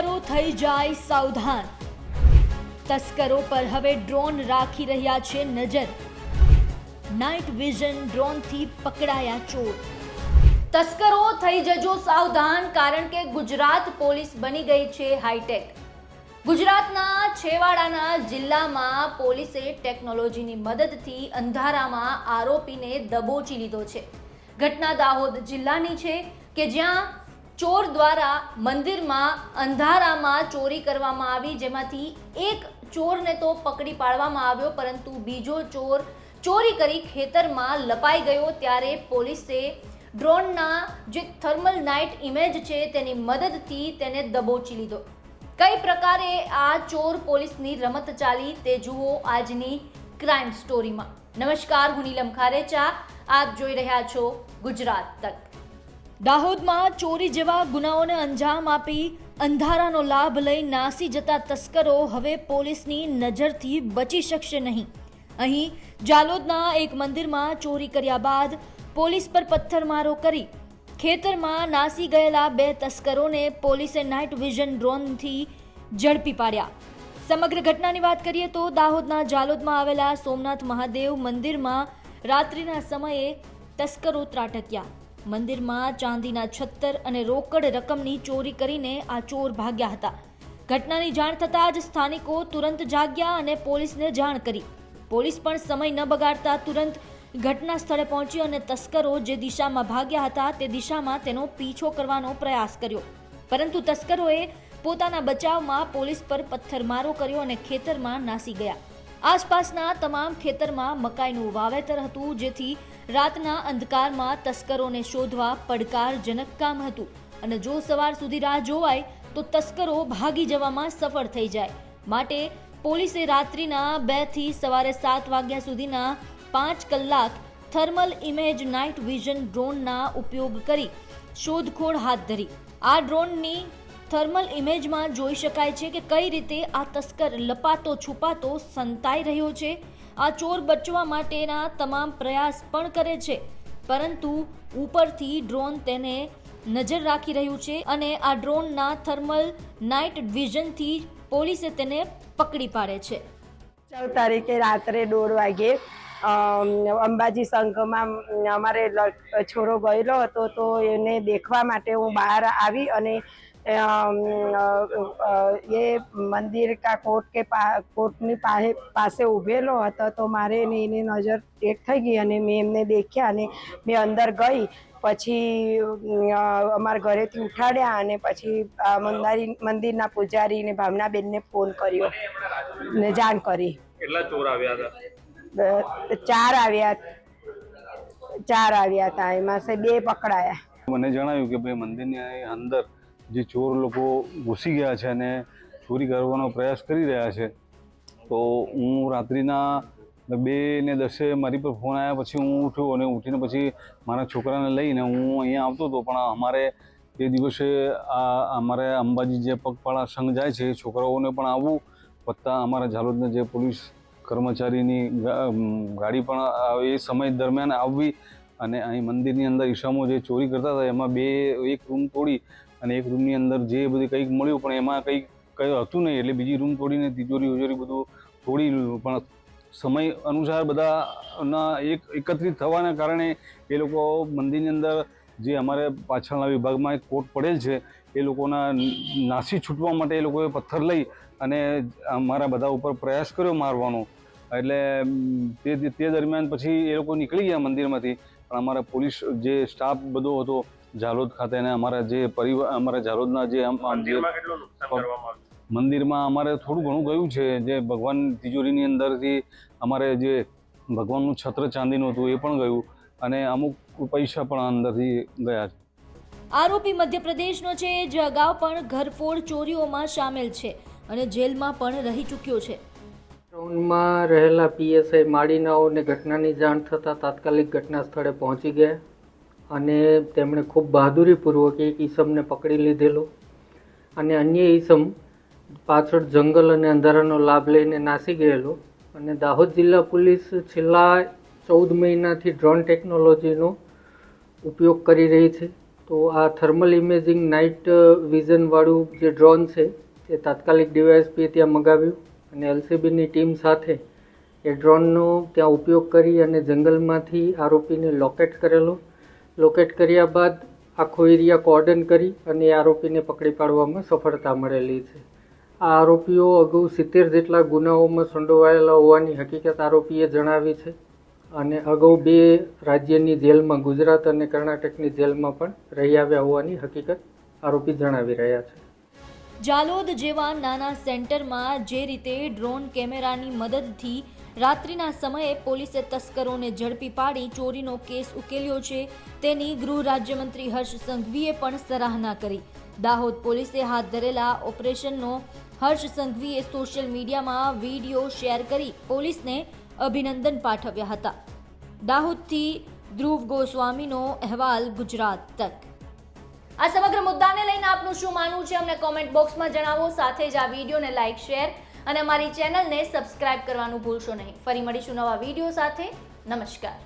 તસ્કરો થઈ જાય સાવધાન. તસ્કરો પર હવે ડ્રોન રાખી રહ્યા છે નજર. નાઇટ વિઝન ડ્રોનથી પકડાયા ચોર. તસ્કરો થઈ જજો સાવધાન કારણ કે ગુજરાત પોલીસ બની ગઈ છે હાઈટેક. ગુજરાતના છેવાડાના જિલ્લામાં પોલીસે ટેકનોલોજીની મદદથી અંધારામાં આરોપીને દબોચી લીધો છે. ઘટના દાહોદ જિલ્લાની છે કે જ્યાં ચોર દ્વારા મંદિરમાં અંધારામાં ચોરી કરવામાં આવી. જેમાંથી એક ચોરને તો પકડી પાડવામાં આવ્યો, પરંતુ બીજો ચોર ચોરી કરી ખેતરમાં લપાઈ ગયો. ત્યારે પોલીસે ડ્રોનના જે થર્મલ નાઇટ ઇમેજ છે તેની મદદથી તેને દબોચી લીધો. કઈ પ્રકારે આ ચોર પોલીસની રમત ચાલી તે જુઓ આજની ક્રાઇમ સ્ટોરીમાં. નમસ્કાર, હું નીલમ ખારેચા. આપ જોઈ રહ્યા છો ગુજરાત તક. દાહોદમાં ચોરી જેવા ગુનાઓને અંજામ આપી અંધારાનો લાભ લઈ નાસી જતા તસ્કરો હવે પોલીસની નજરથી બચી શકશે નહીં. અહીં જાલોદના એક મંદિરમાં ચોરી કર્યા બાદ પોલીસ પર પથ્થરમારો કરી ખેતરમાં નાસી ગયેલા બે તસ્કરોને પોલીસે નાઇટ વિઝન ડ્રોનથી ઝડપી પાડ્યા. સમગ્ર ઘટનાની વાત કરીએ તો દાહોદના જાલોદમાં આવેલા સોમનાથ મહાદેવ મંદિરમાં રાત્રિના સમયે તસ્કરો ત્રાટક્યા. મંદિરમાં ચાંદીના છત્તર અને રોકડ રકમની ચોરી કરીને આ ચોર ભાગ્યા હતા. ઘટનાની જાણ થતાં જ સ્થાનિકો તુરંત જાગ્યા અને પોલીસને જાણ કરી. પોલીસ પણ સમય ન બગાડતા તુરંત ઘટના સ્થળે પહોંચી અને તસ્કરો જે દિશામાં ભાગ્યા હતા તે દિશામાં તેનો પીછો કરવાનો પ્રયાસ કર્યો. પરંતુ તસ્કરોએ પોતાના બચાવમાં પોલીસ પર પથ્થરમારો કર્યો અને ખેતરમાં નાસી ગયા. આસપાસના તમામ ખેતરમાં મકાઈનું વાવેતર હતું, જેથી રાતના અંધકારમાં તસ્કરોને શોધવા પડકારજનક કામ હતું. અને જો સવાર સુધી રાહ જોવાય, તો તસ્કરો ભાગી જવામાં સફળ થઈ જાય. માટે પોલીસે રાત્રિના બેથી સવારે સાત વાગ્યા સુધીના પાંચ કલાક થર્મલ ઇમેજ નાઇટ વિઝન ડ્રોનના ઉપયોગ કરી શોધખોળ હાથ ધરી. આ ડ્રોનની થર્મલ ઇમેજમાં જોઈ શકાય છે કે કઈ રીતે આ તસ્કર લપાતો છુપાતો સંતાઈ રહ્યો છે આ ચોર બચવા માટેના તમામ પ્રયાસ પણ કરે છે. પરંતુ ઉપરથી ડ્રોન તેને નજર રાખી રહ્યું છે અને આ ડ્રોનના થર્મલ નાઇટ વિઝનથી પોલીસે તેને પકડી પાડે છે. ચૌદ તારીખે રાત્રે દોઢ વાગે અંબાજી સંઘમાં અમારે છોરો ગયેલો હતો તો એને દેખવા માટે હું બહાર આવી અને એ મંદિર કા કોર્ટ કે કોર્ટની પાસે પાસે ઊભેલો હતો તો મારે એને એની નજર એક થઈ ગઈ અને મેં એમને દેખ્યા અને મેં અંદર ગઈ. પછી અમારા ઘરેથી ઉઠાડ્યા અને પછી મંદારી મંદિરના પૂજારીને ભાવનાબેનને ફોન કર્યો ને જાણ કરી. કેટલા ચોર આવ્યા હતા? ચાર આવ્યા ચાર આવ્યા હતા. એમાં બે પકડાયા. મને જણાવ્યું કે ભાઈ મંદિરની અંદર જે ચોર લોકો ઘૂસી ગયા છે અને ચોરી કરવાનો પ્રયાસ કરી રહ્યા છે, તો હું રાત્રિના બે ને દસે મારી પર ફોન આવ્યા પછી હું ઉઠ્યો અને ઉઠીને પછી મારા છોકરાને લઈને હું અહીંયા આવતો હતો. પણ અમારે એ દિવસે આ અમારે અંબાજી જે પગપાળા સંઘ જાય છે એ છોકરાઓને પણ આવવું, વત્તા અમારા ઝાલોદના જે પોલીસ કર્મચારીની ગાડી પણ એ સમય દરમિયાન આવવી અને અહીં મંદિરની અંદર ઈશામો જે ચોરી કરતા હતા, એમાં બે, એક રૂમ તોડી અને એક રૂમની અંદર જે બધી કંઈક મળ્યું, પણ એમાં કંઈક કયો હતું નહીં. એટલે બીજી રૂમ તોડીને તિજોરી, ઉજોરી બધું તોડી લીધું. પણ સમય અનુસાર બધાના એક એકત્રિત થવાના કારણે એ લોકો મંદિરની અંદર જે અમારે પાછળના વિભાગમાં એક કોટ પડેલ છે, એ લોકોના નાસી છૂટવા માટે એ લોકોએ પથ્થર લઈ અને અમારા બધા ઉપર પ્રયાસ કર્યો મારવાનો. એટલે તે તે દરમિયાન પછી એ લોકો નીકળી ગયા મંદિરમાંથી. પણ અમારા પોલીસ જે સ્ટાફ બધો હતો ઝાલોદ ખાતે અને અમારા જે પરિવાર અમારા ઝાલોદના જે મંદિરમાં કેટલું નુકસાન કરવામાં આવ્યું? મંદિરમાં અમારે થોડું ઘણું ગયું છે. જે ભગવાન તિજોરીની અંદરથી અમારે જે ભગવાનનું છત્ર ચાંદીનું હતું એ પણ ગયું અને અમુક પૈસા પણ અંદરથી ગયા છે. આરોપી મધ્યપ્રદેશનો છે. જે અગાઉ પણ ઘરફોડ ચોરીઓમાં સામેલ છે અને જેલમાં પણ રહી ચૂક્યો છે. ટાઉનમાં રહેલા પીએસઆઈ માળીનાઓને ઘટનાની જાણ થતાં તાત્કાલિક ઘટના સ્થળે પહોંચી ગયા. અને તેમણે ખૂબ બહાદુરીપૂર્વક એક ઈસમને પકડી લીધેલો. અને અન્ય ઈસમ પાછળ જંગલ અને અંધારાનો લાભ લઈને નાસી ગયેલો. અને દાહોદ જિલ્લા પોલીસ છેલ્લા ચૌદ મહિનાથી ડ્રોન ટેકનોલોજીનો ઉપયોગ કરી રહી છે. તો આ થર્મલ ઇમેજિંગ નાઇટ વિઝનવાળું જે ડ્રોન છે, એ તાત્કાલિક ડીવાયએસપીએ ત્યાં મગાવ્યું. અને એલસીબીની ટીમ સાથે એ ડ્રોનનો ત્યાં ઉપયોગ કરી અને જંગલમાંથી આરોપીને લોકેટ કરેલો. લોકેટ કર્યા બાદ આખો એરિયા કોર્ડન કરી અને આરોપીને પકડી પાડવામાં સફળતા મળેલી છે. આ આરોપીઓ અગાઉ સિત્તેર જેટલા ગુનાઓમાં સંડોવાયેલા હોવાની હકીકત આરોપીએ જણાવી છે અને અગાઉ બે રાજ્યની જેલમાં, ગુજરાત અને કર્ણાટકની જેલમાં પણ રહી આવ્યા હોવાની હકીકત આરોપી જણાવી રહ્યા છે. જાલોદ જેવા નાના સેન્ટરમાં જે રીતે ડ્રોન કેમેરાની મદદથી રાત્રિના સમયે પોલીસે તસ્કરોને ઝડપી પાડી ચોરીનો કેસ ઉકેલ્યો છે. તેની ગૃહ રાજ્યમંત્રી હર્ષ સંઘવીએ પણ સરાહના કરી. દાહોદ પોલીસે હાથ ધરેલા ઓપરેશનનો હર્ષ સંઘવીએ સોશિયલ મીડિયામાં વીડિયો શેર કરી પોલીસને અભિનંદન પાઠવ્યા હતા. દાહોદથી ધ્રુવ ગોસ્વામીનો અહેવાલ ગુજરાત તક. આ સમગ્ર મુદ્દાને લઈને આપનું શું માનવું છે? અમને કોમેન્ટ બોક્સમાં જણાવો. સાથે જ આ વિડીયોને લાઇક શેર અને અમારી ચેનલને સબસ્ક્રાઇબ કરવાનું ભૂલશો નહીં. ફરી મળીશું નવા વીડિયો સાથે. નમસ્કાર.